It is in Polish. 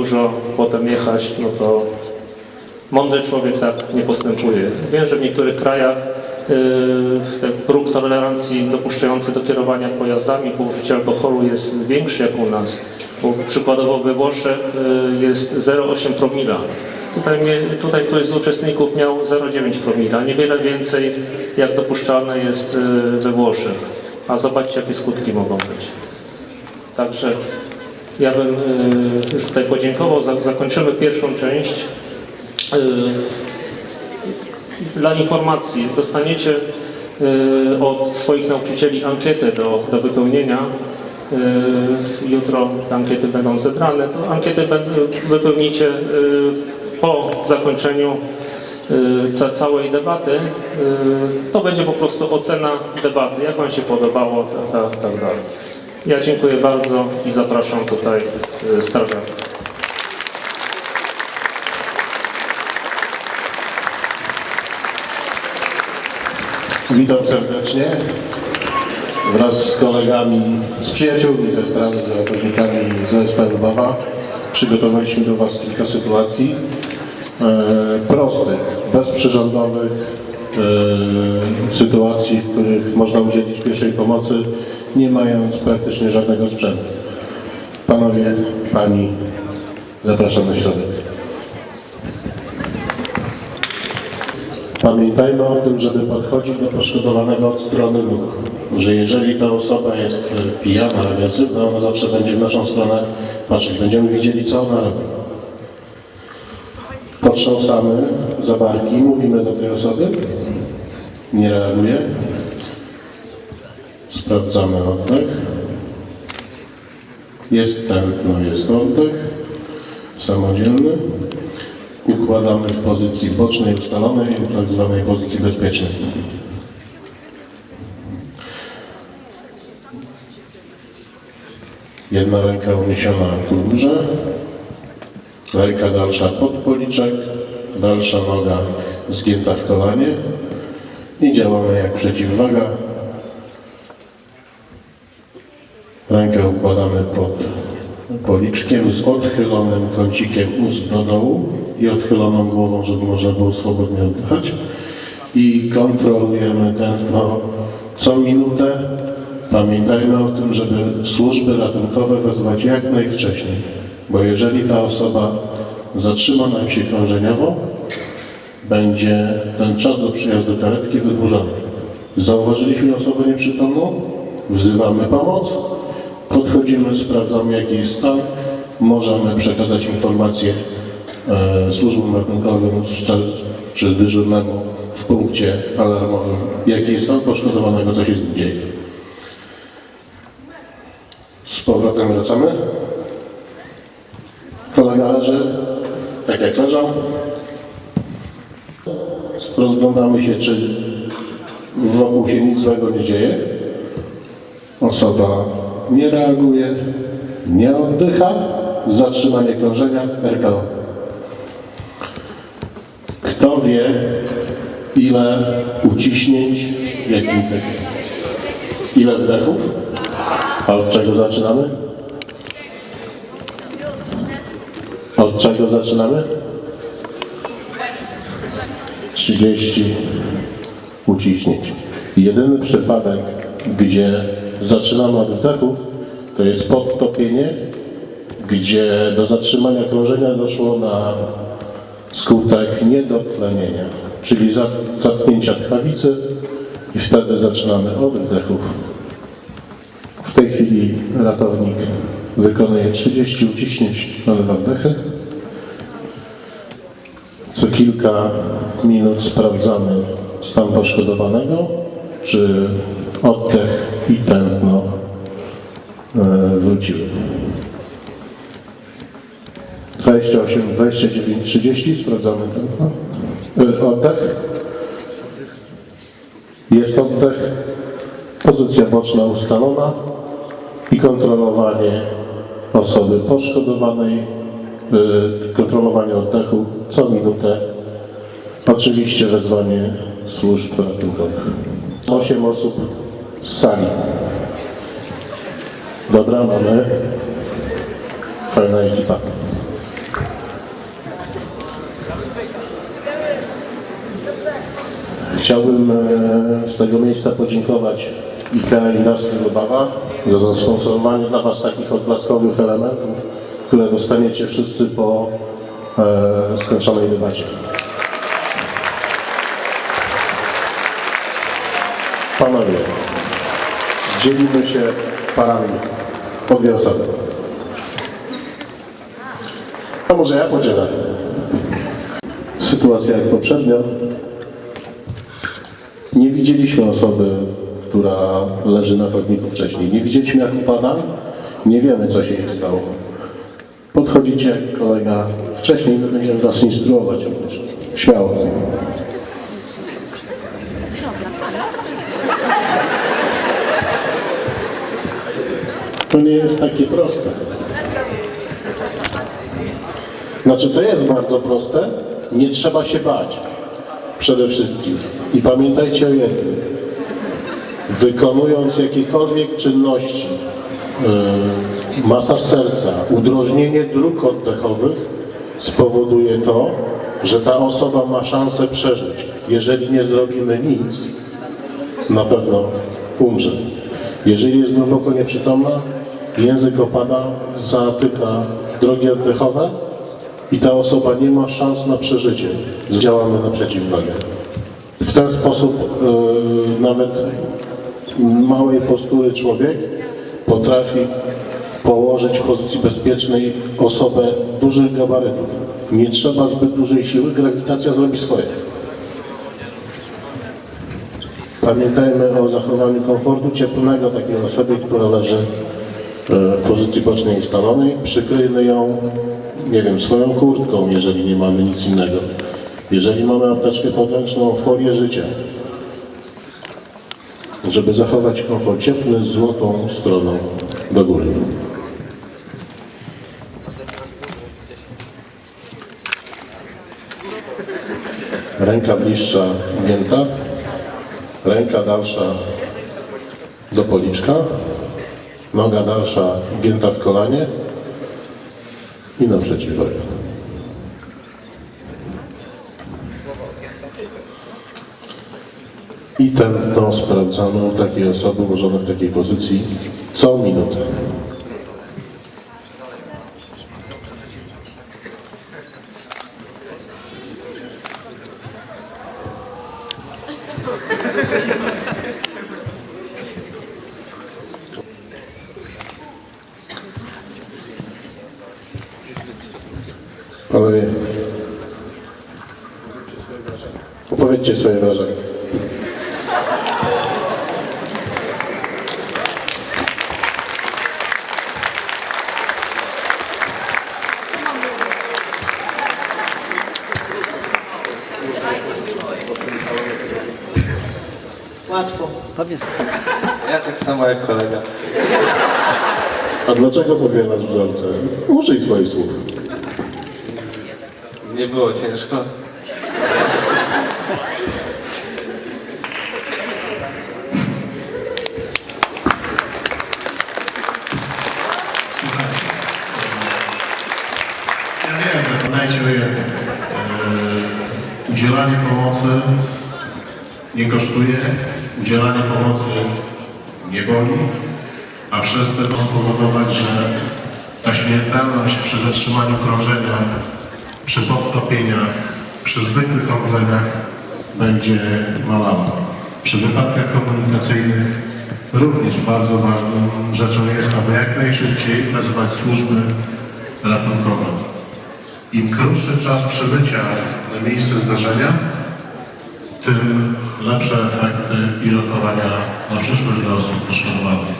dużo potem jechać, no to mądry człowiek tak nie postępuje. Wiem, że w niektórych krajach yy, ten próg tolerancji dopuszczający do kierowania pojazdami po użyciu alkoholu jest większy jak u nas. Bo przykładowo we Włoszech yy, jest 0,8 promila. Tutaj, mnie, tutaj ktoś z uczestników miał 0,9 promila, niewiele więcej jak dopuszczalne jest yy, we Włoszech. A zobaczcie jakie skutki mogą być. Także ja bym y, już tutaj podziękował. Za- Zakończymy pierwszą część. Y, Dla informacji dostaniecie y, od swoich nauczycieli ankietę do, do wypełnienia. Jutro te ankiety będą zebrane. To ankiety wypełnicie po zakończeniu ca, całej debaty. To będzie po prostu ocena debaty, jak Wam się podobało, tak dalej. Ja dziękuję bardzo i zapraszam tutaj y, strażaków. Witam serdecznie. Wraz z kolegami, z przyjaciółmi ze strony, z ratownikami z OSP Lubawa przygotowaliśmy do Was kilka sytuacji e, prostych, bezprzyrządowych, e, sytuacji, w których można udzielić pierwszej pomocy, nie mając praktycznie żadnego sprzętu. Panowie, Pani, zapraszam na środek. Pamiętajmy o tym, żeby podchodzić do poszkodowanego od strony nóg. Że jeżeli ta osoba jest e, pijana, agresywna, ona zawsze będzie w naszą stronę patrzeć. Będziemy widzieli, co ona robi. Potrząsamy za barki, mówimy do tej osoby. Nie reaguje. Sprawdzamy oddech. Jest tętno, jest oddech. Samodzielny układamy w pozycji bocznej ustalonej, tak zwanej pozycji bezpiecznej. Jedna ręka uniesiona ku górze, ręka dalsza pod policzek, dalsza noga zgięta w kolanie i działamy jak przeciwwaga. Rękę układamy pod policzkiem z odchylonym kącikiem ust do dołu i odchyloną głową, żeby można było swobodnie oddychać. I kontrolujemy tętno co minutę. Pamiętajmy o tym, żeby służby ratunkowe wezwać jak najwcześniej, bo jeżeli ta osoba zatrzyma nam się krążeniowo, będzie ten czas do przyjazdu karetki wydłużony. Zauważyliśmy osobę nieprzytomną, wzywamy pomoc, podchodzimy, sprawdzamy jaki jest stan, możemy przekazać informację e, służbom ratunkowym czy, dyżurnemu w punkcie alarmowym, jaki jest stan poszkodowanego, co się z nim dzieje. Z powrotem wracamy. Kolega leży, tak jak leżał. Rozglądamy się, czy wokół się nic złego nie dzieje. Osoba nie reaguje, nie oddycha, zatrzymanie krążenia, RKO. Kto wie, ile uciśnięć, w jakim tempie? Ile wdechów? A od czego zaczynamy? Od czego zaczynamy? 30 uciśnięć. Jedyny przypadek, gdzie zaczynamy od wdechów, to jest podtopienie, gdzie do zatrzymania krążenia doszło na skutek niedotlenienia, czyli za- zatknięcia tchawicy i wtedy zaczynamy od wdechów. W tej chwili ratownik wykonuje 30 uciśnięć na dwa wdechy. Co kilka minut sprawdzamy stan poszkodowanego, czy oddech i tętno e, wróciły. 28, 29, 30 sprawdzamy tętno. E, Oddech. Jest oddech. Pozycja boczna ustalona i kontrolowanie osoby poszkodowanej, y, kontrolowanie oddechu co minutę. Oczywiście wezwanie służb ratunkowych. 8 osób z sali. Dobra, mamy fajna ekipa. Chciałbym e, z tego miejsca podziękować IKEA Industry Lubawa za zasponsorowanie dla Was takich odblaskowych elementów, które dostaniecie wszyscy po e, skończonej debacie. Panowie, dzielimy się parami po dwie osoby. A może ja podzielę? Sytuacja jak poprzednio. Nie widzieliśmy osoby, która leży na chodniku wcześniej. Nie widzieliśmy jak upada. Nie wiemy co się jej stało. Podchodzicie kolega wcześniej, my będziemy was instruować oprócz. Śmiało. To nie jest takie proste. Znaczy to jest bardzo proste, nie trzeba się bać przede wszystkim. I pamiętajcie o jednym. Wykonując jakiekolwiek czynności, yy, masaż serca, udrożnienie dróg oddechowych spowoduje to, że ta osoba ma szansę przeżyć. Jeżeli nie zrobimy nic, na pewno umrze. Jeżeli jest głęboko nieprzytomna, język opada, zatyka drogi oddechowe i ta osoba nie ma szans na przeżycie. Działamy na przeciwwagę. W ten sposób yy, nawet małej postury człowiek potrafi położyć w pozycji bezpiecznej osobę dużych gabarytów. Nie trzeba zbyt dużej siły, grawitacja zrobi swoje. Pamiętajmy o zachowaniu komfortu cieplnego takiej osoby, która leży w pozycji bocznej ustalonej. Przykryjmy ją, nie wiem, swoją kurtką, jeżeli nie mamy nic innego. Jeżeli mamy apteczkę podręczną, folię życia. Żeby zachować komfort cieplny złotą stroną do góry. Ręka bliższa gięta, ręka dalsza do policzka, noga dalsza gięta w kolanie i na przeciwwagę. I tętno sprawdzamy u takiej osoby ułożone w takiej pozycji co minutę. Panowie, opowiedzcie swoje wrażenia. Łatwo. Ja tak samo jak kolega. A dlaczego powielasz wzorce? Użyj swoich słów. Nie było ciężko. Ja wiem, e, udzielanie pomocy nie kosztuje, udzielanie pomocy nie boli, a przez to spowodować, że ta śmiertelność przy zatrzymaniu krążenia, przy podtopieniach, przy zwykłych omdleniach będzie malała. Przy wypadkach komunikacyjnych również bardzo ważną rzeczą jest, aby jak najszybciej wezwać służby ratunkowe. Im krótszy czas przybycia na miejsce zdarzenia, tym lepsze efekty i rokowania na przyszłość dla osób poszkodowanych.